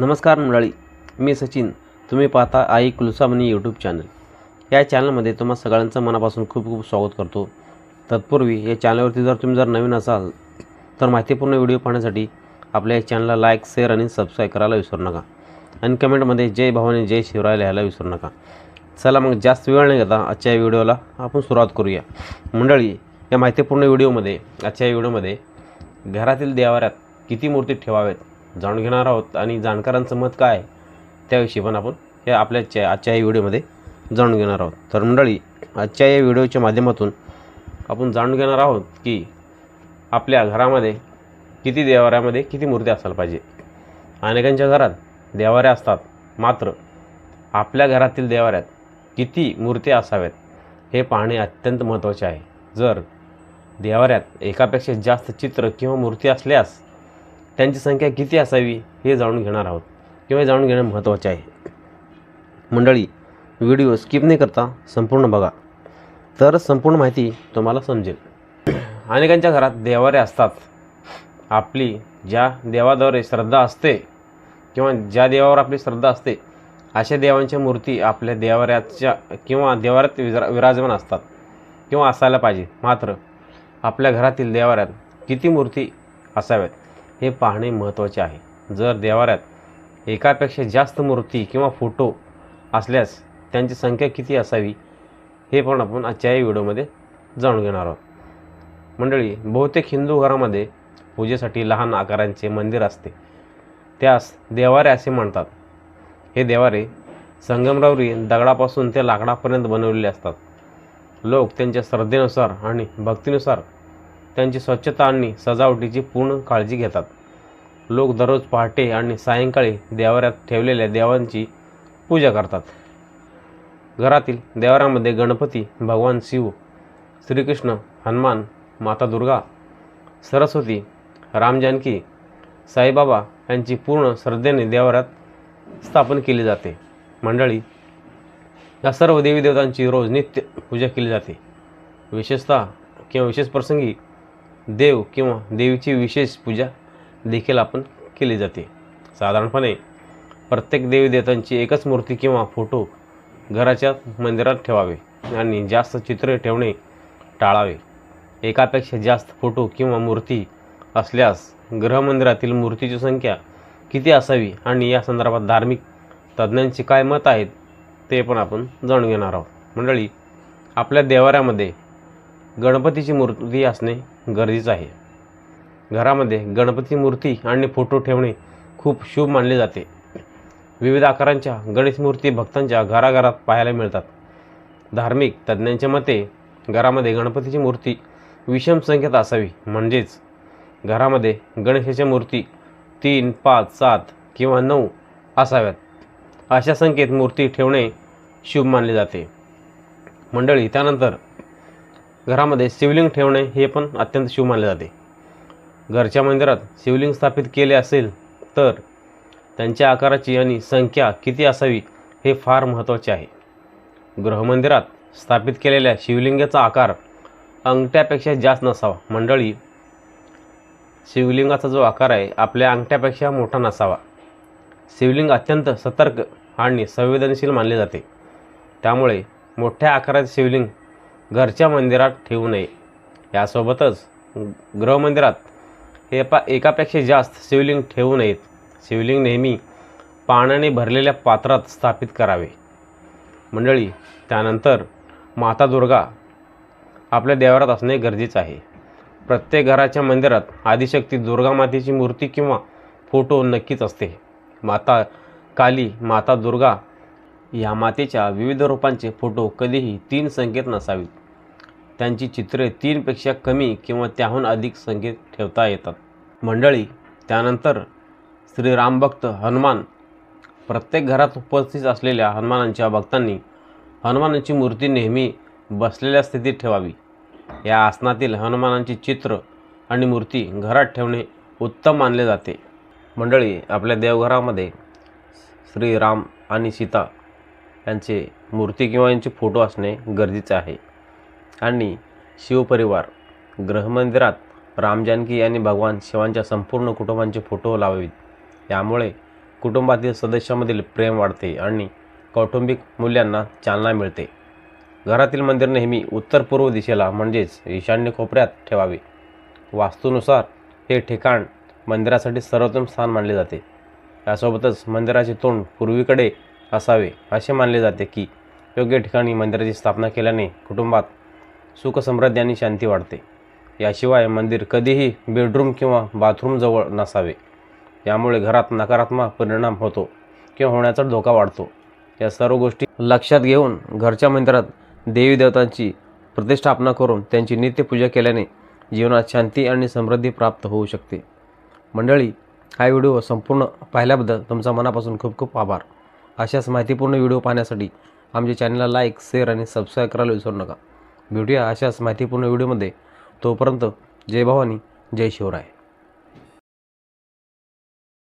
नमस्कार मंडळी मी सचिन. तुम्ही पाहता आई कुलसामनी यूट्यूब चॅनल या चॅनलमध्ये तुम्हा सगळ्यांचं मनापासून खूप खूप स्वागत करतो. तत्पूर्वी या चॅनलवरती जर तुम्ही जर नवीन असाल तर माहितीपूर्ण व्हिडिओ पाहण्यासाठी आपल्या या चॅनलला लाईक शेअर आणि सबस्क्राईब करायला विसरू नका. आणि कमेंटमध्ये जय भवानी जय शिवराय लिहायला विसरू नका. चला मग जास्त वेळ नाही घेता आजच्या या व्हिडिओला आपण सुरुवात करूया. मंडळी या माहितीपूर्ण व्हिडिओमध्ये आजच्या या व्हिडिओमध्ये घरातील देवाऱ्यात किती मूर्ती ठेवाव्यात जाणून घेणार आहोत आणि जाणकारांचं मत काय आहे त्याविषयी पण आपण हे आपल्या आजच्या या व्हिडिओमध्ये जाणून घेणार आहोत. तर मंडळी आजच्या या व्हिडिओच्या माध्यमातून आपण जाणून घेणार आहोत की आपल्या घरामध्ये किती देवाऱ्यामध्ये किती मूर्ती असायला पाहिजे. अनेकांच्या घरात देवाऱ्या असतात मात्र आपल्या घरातील देवाऱ्यात किती मूर्ती असाव्यात हे पाहणे अत्यंत महत्त्वाचे आहे. जर देवाऱ्यात एकापेक्षा जास्त चित्र किंवा मूर्ती असल्यास त्यांची संख्या किती असावी हे जाणून घेणार आहोत. किंवा जाणून घेणं महत्त्वाचे आहे. मंडळी व्हिडिओ स्किप नाही करता संपूर्ण बघा. तर संपूर्ण माहिती तुम्हाला समजेल. अनेकांच्या घरात देवारे असतात. आपली ज्या देवाद्वारे श्रद्धा असते किंवा ज्या देवावर आपली श्रद्धा असते अशा देवांच्या मूर्ती आपल्या देवाऱ्याच्या किंवा देवाऱ्यात विरा विराजमान असतात किंवा असायला पाहिजे. मात्र आपल्या घरातील देवाऱ्यात किती मूर्ती असाव्यात? हे पाहणे महत्त्वाचे आहे. जर देवाऱ्यात एकापेक्षा जास्त मूर्ती किंवा फोटो असल्यास त्यांची संख्या किती असावी हे पण आपण आजच्या या व्हिडिओमध्ये जाणून घेणार आहोत. मंडळी बहुतेक हिंदू घरामध्ये पूजेसाठी लहान आकारांचे मंदिर असते. त्यास देवारे असे म्हणतात. हे देवारे संगमरावरी दगडापासून ते लाकडापर्यंत बनवलेले असतात. लोक त्यांच्या श्रद्धेनुसार आणि भक्तीनुसार त्यांची स्वच्छता आणि सजावटीची पूर्ण काळजी घेतात. लोक दररोज पहाटे आणि सायंकाळी देवाऱ्यात ठेवलेल्या देवांची पूजा करतात. घरातील देवाऱ्यामध्ये गणपती भगवान शिव श्रीकृष्ण हनुमान माता दुर्गा सरस्वती रामजानकी साईबाबा यांची पूर्ण श्रद्धेने देवाऱ्यात स्थापन केली जाते. मंडळी या सर्व देवी देवतांची रोज नित्य पूजा केली जाते. विशेषतः किंवा विशेष प्रसंगी देव किंवा देवीची विशेष पूजा देखील आपण केली जाते. साधारणपणे प्रत्येक देवीदेवतांची एकच मूर्ती किंवा फोटो घराच्या मंदिरात ठेवावे आणि जास्त चित्रे ठेवणे टाळावे. एकापेक्षा जास्त फोटो किंवा मूर्ती असल्यास गृहमंदिरातील मूर्तीची संख्या किती असावी आणि या संदर्भात धार्मिक तज्ज्ञांचे काय मत आहेत ते पण आपण जाणून घेणार आहोत. मंडळी आपल्या देवाऱ्यामध्ये गणपतीची मूर्ती असणे गरजेचं आहे. घरामध्ये गणपती मूर्ती आणि फोटो ठेवणे खूप शुभ मानले जाते. विविध आकारांच्या गणेश मूर्ती भक्तांच्या घराघरात पाहायला मिळतात. धार्मिक तज्ज्ञांच्या मते घरामध्ये गणपतीची मूर्ती विषम संख्येत असावी. म्हणजेच घरामध्ये गणेशाच्या मूर्ती तीन पाच सात किंवा नऊ असाव्यात. अशा संख्येत मूर्ती ठेवणे शुभ मानले जाते. मंडळी त्यानंतर घरामध्ये शिवलिंग ठेवणे हे पण अत्यंत शुभ मानले जाते. घरच्या मंदिरात शिवलिंग स्थापित केले असेल तर त्यांच्या आकाराची आणि संख्या किती असावी हे फार महत्त्वाचे आहे. गृहमंदिरात स्थापित केलेल्या शिवलिंगाचा आकार अंगठ्यापेक्षा जास्त नसावा. मंडळी शिवलिंगाचा जो आकार आहे आपल्या अंगठ्यापेक्षा मोठा नसावा. शिवलिंग अत्यंत सतर्क आणि संवेदनशील मानले जाते. त्यामुळे मोठ्या आकाराचे शिवलिंग घरच्या मंदिरात ठेवू नये. यासोबतच गृहमंदिरात हे पा एकापेक्षा जास्त शिवलिंग ठेवू नयेत. शिवलिंग नेहमी पाण्याने भरलेल्या पात्रात स्थापित करावे. मंडळी त्यानंतर माता दुर्गा आपल्या देवारात असणे गरजेचं आहे. प्रत्येक घराच्या मंदिरात आदिशक्ती दुर्गा मातेची मूर्ती किंवा फोटो नक्कीच असते. माता काली माता दुर्गा या मातेच्या विविध रूपांचे फोटो कधीही तीन संकेत नसावीत. त्यांची चित्रे तीनपेक्षा कमी किंवा त्याहून अधिक संकेत ठेवता येतात. मंडळी त्यानंतर श्री रामभक्त हनुमान प्रत्येक घरात उपस्थित असलेल्या हनुमानांच्या भक्तांनी हनुमानांची मूर्ती नेहमी बसलेल्या स्थितीत ठेवावी. या आसनातील हनुमानांची चित्र आणि मूर्ती घरात ठेवणे उत्तम मानले जाते. मंडळी आपल्या देवघरामध्ये श्रीराम आणि सीता यांचे मूर्ती किंवा यांचे फोटो असणे गरजेचे आहे. आणि शिवपरिवार ग्रहमंदिरात रामजानकी आणि भगवान शिवांच्या संपूर्ण कुटुंबांचे फोटो लावावेत. यामुळे कुटुंबातील सदस्यांमधील प्रेम वाढते आणि कौटुंबिक मूल्यांना चालना मिळते. घरातील मंदिर नेहमी उत्तर पूर्व दिशेला म्हणजेच ईशान्य कोपऱ्यात ठेवावे. वास्तूनुसार हे ठिकाण मंदिरासाठी सर्वोत्तम स्थान मानले जाते. यासोबतच मंदिराचे तोंड पूर्वीकडे असावे असे मानले जाते की योग्य ठिकाणी मंदिराची स्थापना केल्याने कुटुंबात सुखसमृद्धी आणि शांती वाढते. याशिवाय मंदिर कधीही बेडरूम किंवा बाथरूमजवळ नसावे. यामुळे घरात नकारात्मक परिणाम होतो किंवा होण्याचा धोका वाढतो. या सर्व गोष्टी लक्षात घेऊन घरच्या मंदिरात देवी देवतांची प्रतिष्ठापना करून त्यांची नित्यपूजा केल्याने जीवनात शांती आणि समृद्धी प्राप्त होऊ शकते. मंडळी हा व्हिडिओ संपूर्ण पाहिल्याबद्दल तुमचा मनापासून खूप खूप आभार. अशाच माहितीपूर्ण व्हिडिओ पाहण्यासाठी आमच्या चॅनलला लाईक शेअर आणि सबस्क्राईब करायला विसरू नका. भेटूया अशाच माहितीपूर्ण व्हिडिओमध्ये. तोपर्यंत जय भवानी जय शिवराय.